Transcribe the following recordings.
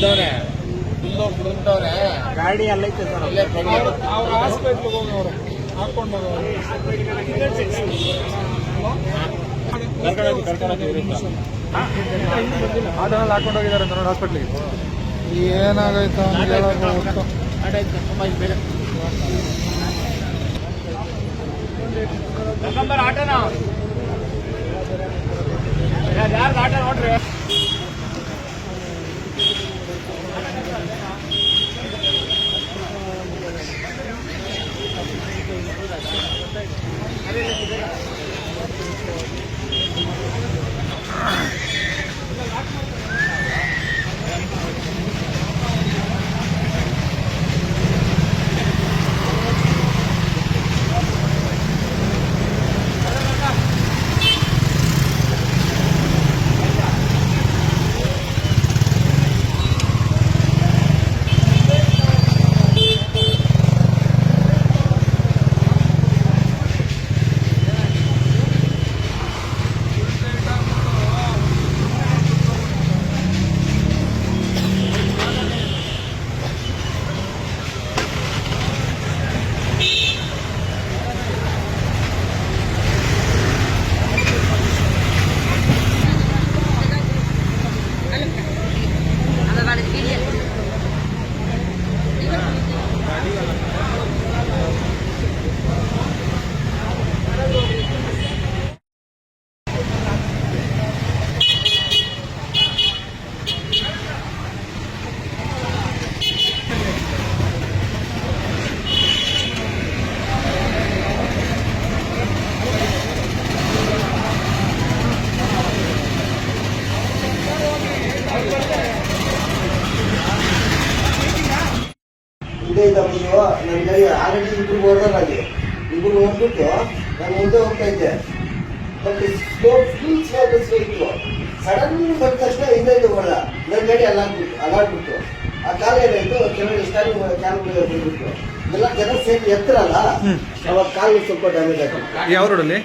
ಬಿದ್ದವ್ರೆ full ಕುಡಿದ್ಬಿಟ್ಟವ್ರೆ ಗಾಡಿ ಅಲ್ಲೈತೆ sir. ಅಲ್ಲೇ. ಅವ್ರು ಹಾಸ್ಪಿಟ್ಲಿಗೆ ಹೋಗವ್ರೆ ಹಾಕೊಂಡು ಕರ್ಕೊಂಡೋಗಿ. ಆಟೋನಲ್ಲಿ ಹಾಕೊಂಡು ಹೋಗಿದ್ದಾರೆ ಅಂತ ನೋಡಿ ಹಾಸ್ಪಿಟ್ಲಿಗೆ ಏನಾಗೈತೆ ಹೇಳೋದು. ಆಟೋನ? ಇದೇ ಇದ್ದಪ್ಪ ನೀವು. ನನ್ನ ಕೈ ಆಲ್ರೆಡಿ ಇಬ್ರು ಓಡೋಣ ಅಲ್ಲಿ ಇಬ್ರು ಹೋಗ್ಬಿಟ್ಟು ನಾನು ಮುಂದೆ ಹೋಗ್ತಾ ಇದ್ದೆ. ಬಟ್ ಫುಲ್ ಬಸ್ ಇತ್ತು ಸಡನ್ ಬಂದ ತಕ್ಷಣ ಹಿಂದೆ ಇದ್ದು ಹೋದ ನನ್ನ ಗಾಡಿ ಅಲ್ಲಾಡ್ಬಿಟ್ಟು ಅಲ್ಲಾಡ್ಬಿಟ್ಟು ಆ ಕಾಲ ಏನಾಯ್ತು? ಕೆಲವೊಂದು ಸ್ಟ್ಯಾಂಡ್ ಕ್ಯಾನ್ಗಳು ಬಂದ್ಬಿಟ್ಟು. ಎಲ್ಲ ಜನ ಸೇರಿ ಎತ್ತರಲ್ಲ? ಅವಾಗ ಕಾಲು ಸ್ವಲ್ಪ ಡ್ಯಾಮೇಜ್ ಆಯ್ತು. ಯಾವ ರೋಡಲ್ಲಿ?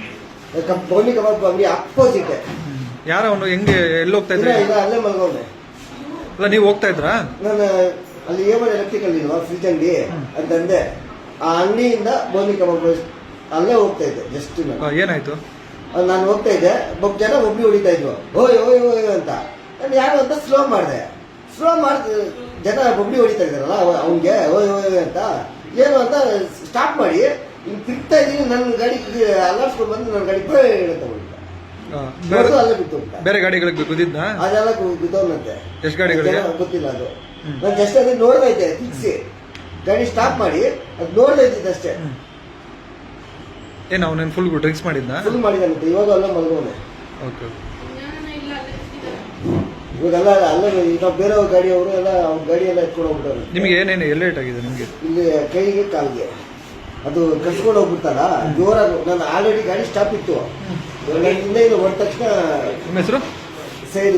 ಬೌಲಿ ಕಬಾಬ್ ಅಂಗಡಿ ಅಪೋಸಿಟ್ ಯಾರ ಅವನು? ಹೆಂಗೆ ಎಲ್ಲಿ ಹೋಗ್ತಾ ಇದ್ರೆ? ಅಲ್ಲೇ ಮಲ್ಗವ್ನೆ ಅಲ್ಲ ನೀವು ಹೋಗ್ತಾ ಇದ್ರಾ? ನಾನು ಅಲ್ಲಿ ಏಮನ್ ಎಲೆಕ್ಟ್ರಿಕಲ್ ಇಲ್ವಾ ಫ್ರಿಜ್ ಅಂಗಡಿ ಅಂತಂದೆ ಆ ಅಂಗಡಿಯಿಂದ ಬೋನಿ ಕಬಾಬ್ ಅಲ್ಲೇ ಹೋಗ್ತಾ ಇದ್ದೆ ಜಸ್ಟ್ ಏನಾಯ್ತು? ನಾನು ಹೋಗ್ತಾ ಇದ್ದೆ ಒಬ್ಬ ಜನ ಒಬ್ಬರು ಹೊಡಿತಾ ಇದ್ವು ಓಯ್ ಓಯ್ ಓಯ್ ಅಂತ. ನಾನು ಯಾರು ಅಂತ ಸ್ಲೋ ಮಾಡಿದೆ. ಸ್ಲೋ ಮಾಡಿ ಜನ ಬೊಬ್ಬಡಿ ಹೊಡಿತಾ ಇದ್ದಾರಲ್ಲ ಅವನಿಗೆ ಓಯ್ ಓಯ್ ಓಯ್ ಅಂತ. ಏನು ಅಂತ ಸ್ಟಾಪ್ ಮಾಡಿ ಹಿಂಗೆ ತಿರ್ತಾ ಇದ್ದೀನಿ ನನ್ನ ಗಾಡಿ ಅಲ್ಲಾಡ್ಸ್ಕೊಂಡು ಬಂದು ನನ್ನ ಗಾಡಿ ಬೇ ಅಂತ ಹೊಡಿತ ಆ, ಬೇರೆ ಇವತ್ತು ಅಲ್ಲೇ ಬಿತ್ತು. ಬೇರೆ ಗಾಡಿಗಳಿಗೆ ಬಿದ್ದಿದ್ನ? ಅದೆಲ್ಲ ಬಿದ್ದವನಂತೆ ಎಷ್ಟು ಗಾಡಿಗಳಿಗೆ? ಗೊತ್ತಿಲ್ಲ ಅದು. ನಾನು ಜಸ್ಟ್ ಅದನ್ನ ನೋಡ್ತಾ ಇದ್ದೆ ತಿರ್ಗಿಸಿ ಗಾಡಿ ಸ್ಟಾಪ್ ಮಾಡಿ ಅದು ನೋಡ್ತಾ ಇದ್ದಿದ್ದೆ ಅಷ್ಟೇ. ಏನು ಅವನೇನು ಫುಲ್ ಡ್ರಿಂಕ್ಸ್ ಮಾಡಿದ್ನಾ? ಫುಲ್ ಮಾಡಿದಾನಂತೆ ಇವಾಗ ಅಲ್ಲ ಮಲಗೋನೆ. ಓಕೆ ಇವಾಗೆಲ್ಲ ಅಲ್ಲ ನಾವು ಬೇರೆ ಗಾಡಿ ಅವರು ಎಲ್ಲ ಅವ್ರ ಗಾಡಿ ಎಲ್ಲ ಎತ್ಕೊಂಡು ಹೋಗ್ಬಿಟ್ಟವ್ರೆ. ನಿಮಗೆ ಏನೇನು ಎಲ್ಲ ಲೇಟ್ ಆಗಿದೆ ನಿಮಗೆ? ಇಲ್ಲಿ ಕೈಗೆ ಕಾಲಿಗೆ. ಅದು ಕರ್ಸ್ಕೊಂಡು ಹೋಗ್ಬಿಡ್ತಾರ? ಜೋರಾಗಿ ನಾನು ಆಲ್ರೆಡಿ ಗಾಡಿ ಸ್ಟಾಪ್ ಇತ್ತು. ಹಿಂದೆ ಇದು ಹೊರ ತಕ್ಷಣ ನಿಮ್ಮ ಹೆಸರು? ಸೈಡ್